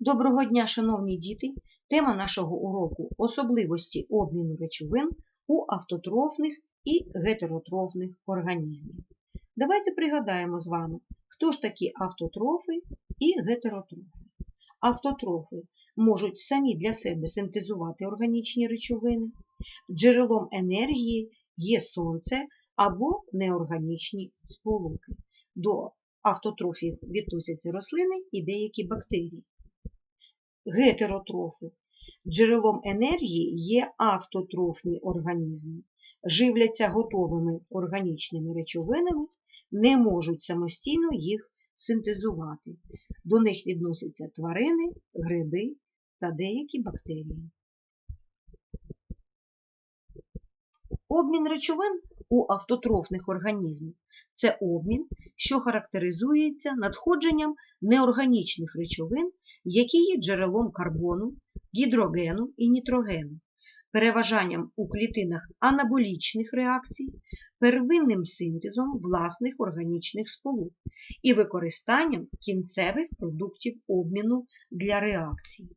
Доброго дня, шановні діти! Тема нашого уроку особливості обміну речовин у автотрофних і гетеротрофних організмів. Давайте пригадаємо з вами, хто ж такі автотрофи і гетеротрофи. Автотрофи можуть самі для себе синтезувати органічні речовини, джерелом енергії є сонце або неорганічні сполуки. До автотрофів відносяться рослини і деякі бактерії. Гетеротрофи. Джерелом енергії є автотрофні організми, живляться готовими органічними речовинами, не можуть самостійно їх синтезувати. До них відносяться тварини, гриби та деякі бактерії. Обмін речовин у автотрофних організмів це обмін, що характеризується надходженням неорганічних речовин, які є джерелом карбону, гідрогену і нітрогену, переважанням у клітинах анаболічних реакцій, первинним синтезом власних органічних сполук і використанням кінцевих продуктів обміну для реакцій.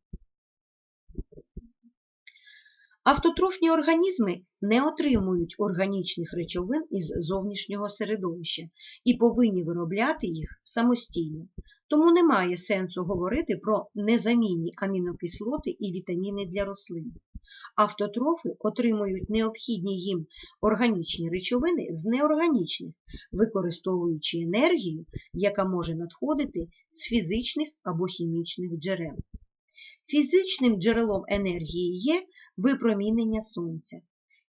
Автотрофні організми не отримують органічних речовин із зовнішнього середовища і повинні виробляти їх самостійно. Тому немає сенсу говорити про незамінні амінокислоти і вітаміни для рослин. Автотрофи отримують необхідні їм органічні речовини з неорганічних, використовуючи енергію, яка може надходити з фізичних або хімічних джерел. Фізичним джерелом енергії є випромінення сонця.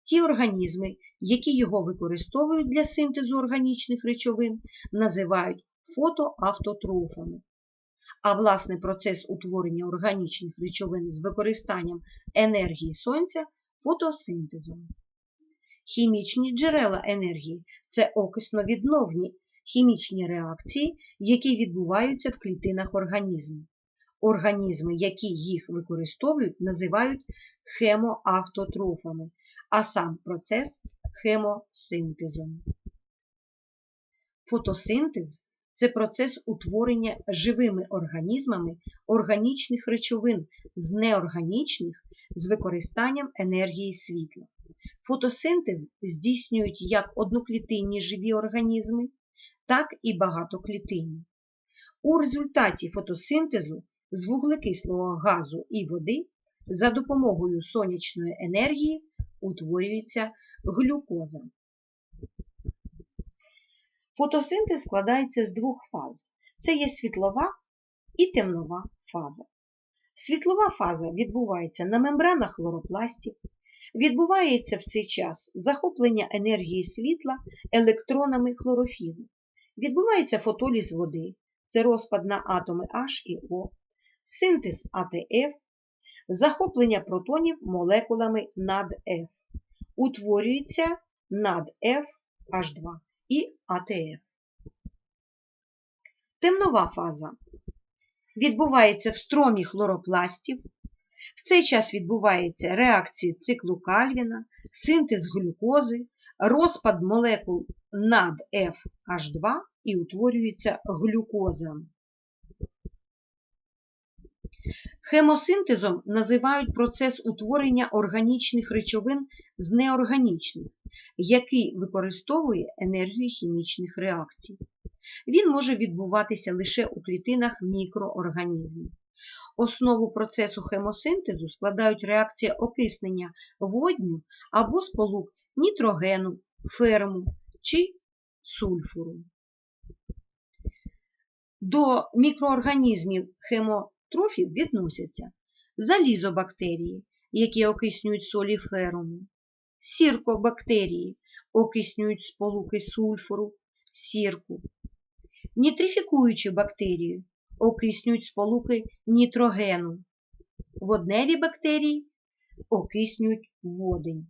Ті організми, які його використовують для синтезу органічних речовин, називають фотоавтотрофами. А власний процес утворення органічних речовин з використанням енергії сонця фотосинтезом. Хімічні джерела енергії це окисно-відновні хімічні реакції, які відбуваються в клітинах організму. Організми, які їх використовують, називають хемоавтотрофами, а сам процес хемосинтезом. Фотосинтез це процес утворення живими організмами органічних речовин з неорганічних з використанням енергії світла. Фотосинтез здійснюють як одноклітинні живі організми, так і багатоклітинні. У результаті фотосинтезу з вуглекислого газу і води за допомогою сонячної енергії утворюється глюкоза. Фотосинтез складається з двох фаз. Це є світлова і темнова фаза. Світлова фаза відбувається на мембранах хлоропластів. Відбувається в цей час захоплення енергії світла електронами хлорофілу. Відбувається фотоліз води, це розпад на атоми H і O, синтез АТФ, захоплення протонів молекулами НАДФ. Утворюється НАДФ H2 і АТФ. Темнова фаза відбувається в стромі хлоропластів. В цей час відбувається реакції циклу Кальвіна, синтез глюкози, розпад молекул НАДФH2 і утворюється глюкоза. Хемосинтезом називають процес утворення органічних речовин з неорганічних, який використовує енергію хімічних реакцій. Він може відбуватися лише у клітинах мікроорганізмів. Основу процесу хемосинтезу складають реакція окиснення водню або сполук нітрогену, ферму чи сульфуру. До мікроорганізмів хемотрофів відносяться. Залізобактерії, які окиснюють солі феруму, сіркобактерії, окиснюють сполуки сульфуру, сірку, нітрифікуючі бактерії, окиснюють сполуки нітрогену, водневі бактерії окиснюють водень.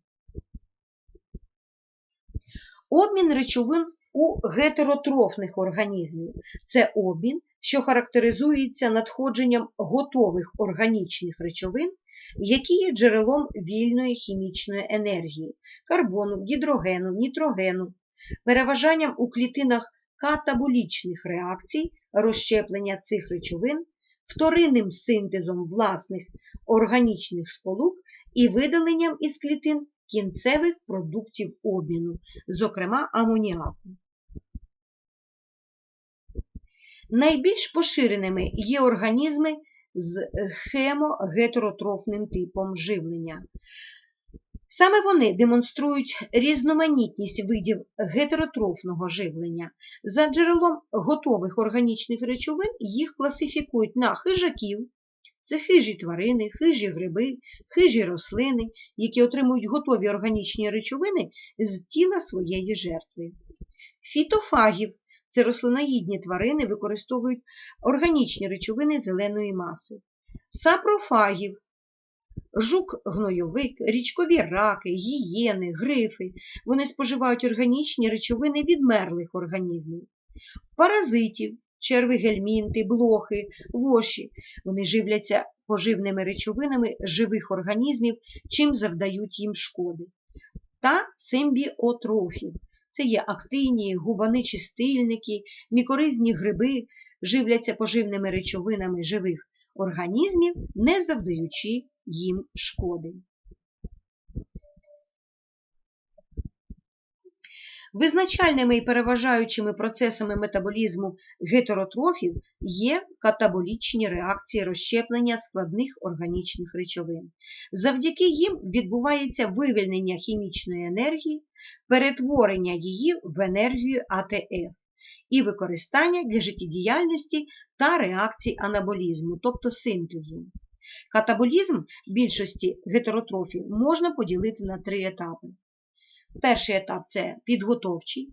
Обмін речовин у гетеротрофних організмів це обмін, що характеризується надходженням готових органічних речовин, які є джерелом вільної хімічної енергії карбону, гідрогену, нітрогену, переважанням у клітинах катаболічних реакцій розщеплення цих речовин вторинним синтезом власних органічних сполук і видаленням із клітин кінцевих продуктів обміну, зокрема амоніаку. Найбільш поширеними є організми з хемогетеротрофним типом живлення. Саме вони демонструють різноманітність видів гетеротрофного живлення. За джерелом готових органічних речовин їх класифікують на хижаків, це хижі тварини, хижі гриби, хижі рослини, які отримують готові органічні речовини з тіла своєї жертви. Фітофагів це рослиноїдні тварини використовують органічні речовини зеленої маси. Сапрофагів жук-гнойовик, річкові раки, гієни, грифи. Вони споживають органічні речовини відмерлих організмів. Паразитів, черви гельмінти, блохи, воші. Вони живляться поживними речовинами живих організмів, чим завдають їм шкоди. Та симбіотрофів. Це є актині, губани-чистильники, мікоризні гриби, живляться поживними речовинами живих організмів, не завдаючи їм шкоди. Визначальними і переважаючими процесами метаболізму гетеротрофів є катаболічні реакції розщеплення складних органічних речовин. Завдяки їм відбувається вивільнення хімічної енергії, перетворення її в енергію АТФ і використання для життєдіяльності та реакцій анаболізму, тобто синтезу. Катаболізм більшості гетеротрофів можна поділити на три етапи. Перший етап це підготовчий,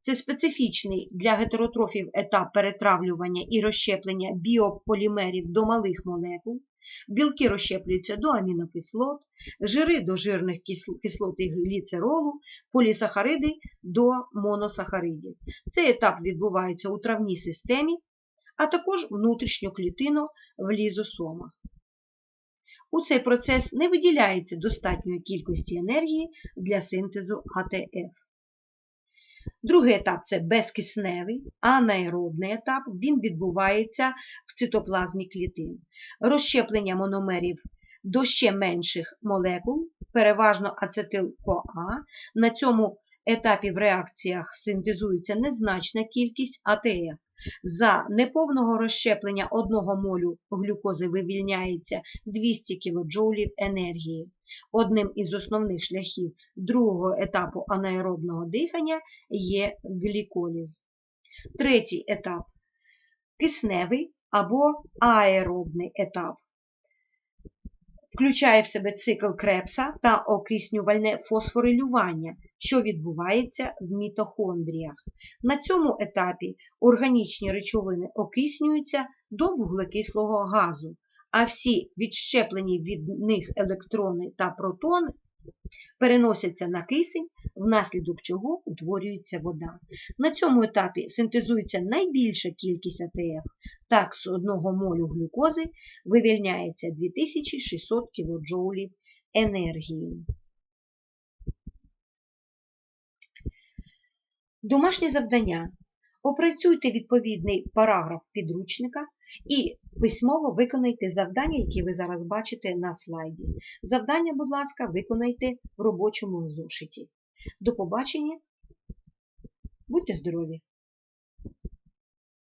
це специфічний для гетеротрофів етап перетравлювання і розщеплення біополімерів до малих молекул. Білки розщеплюються до амінокислот, жири до жирних кислот і гліцеролу, полісахариди до моносахаридів. Цей етап відбувається у травній системі, а також внутрішньоклітино в лізосомах. У цей процес не виділяється достатньої кількості енергії для синтезу АТФ. Другий етап це безкисневий, анаеробний етап, він відбувається в цитоплазмі клітин. Розщеплення мономерів до ще менших молекул, переважно ацетил-КоА. На цьому етапі в реакціях синтезується незначна кількість АТФ. За неповного розщеплення одного молю глюкози вивільняється 200 кДж енергії. Одним із основних шляхів другого етапу анаеробного дихання є гліколіз. Третій етап кисневий або аеробний етап включає в себе цикл крепса та окиснювальне фосфорилювання, що відбувається в мітохондріях. На цьому етапі органічні речовини окиснюються до вуглекислого газу, а всі відщеплені від них електрони та протони переносяться на кисень, внаслідок чого утворюється вода. На цьому етапі синтезується найбільша кількість АТФ. Так, з одного молю глюкози вивільняється 2600 кДж енергії. Домашнє завдання. Опрацюйте відповідний параграф підручника і письмово виконайте завдання, які ви зараз бачите на слайді. Завдання, будь ласка, виконайте в робочому зошиті. До побачення. Будьте здорові!